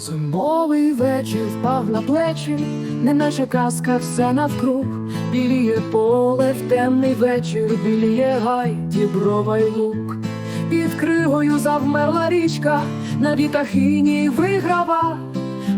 Зимовий вечір впав на плечі, неначе казка все навкруг, біліє поле в темний вечір, біліє гай, діброва й лук. Під кригою завмерла річка, на вітахині виграва,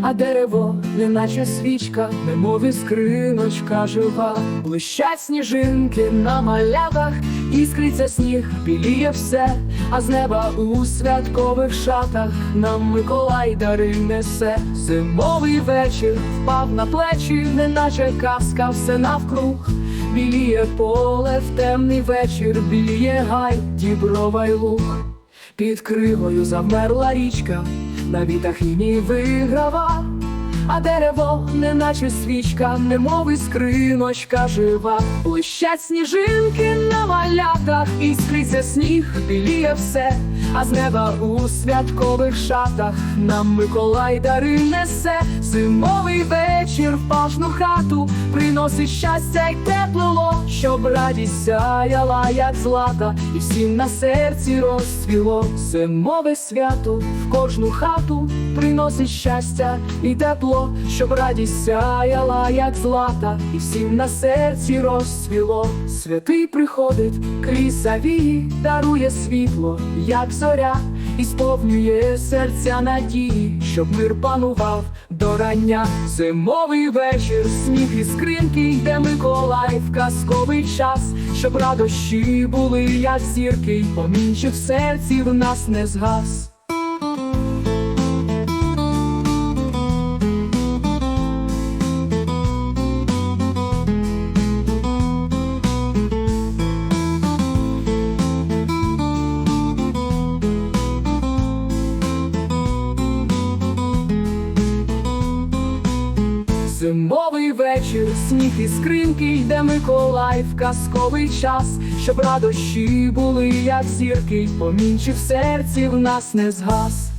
а дерево, неначе свічка, немов скриночка жива, блищать сніжинки на малятах, іскриться сніг, біліє все, а з неба у святкових шатах нам Миколай дари несе. Зимовий вечір впав на плечі, неначе казка все навкруг. Біліє поле в темний вечір, біліє гай, діброва й луг. Під кригою завмерла річка, на вітах вітахині виграва, а дерево, неначе свічка, немов іскриночка жива. Блищать сніжинки на малятах, іскриться сніг, біліє все, а з неба у святкових шатах нам Миколай дари несе. Зимовий вечір в пашну хату приносить щастя й тепло, щоб радість сяяла, як злата, і всім на серці розцвіло. Зимове свято в кожну хату приносить щастя і тепло, щоб радість сяяла, як злата, і всім на серці розцвіло. Святий приходить крізь завії, дарує світло, як зоря, і сповнює серця надії, щоб мир панував до рання. Зимовий вечір, сміх і скринки, йде Миколай в казковий час, щоб радощі були, як зірки, помінчив серці в нас не згас. Зимовий вечір, сніг і скринки, йде Миколай в казковий час, щоб радощі були, як зірки, Помінчив серці в нас не згас.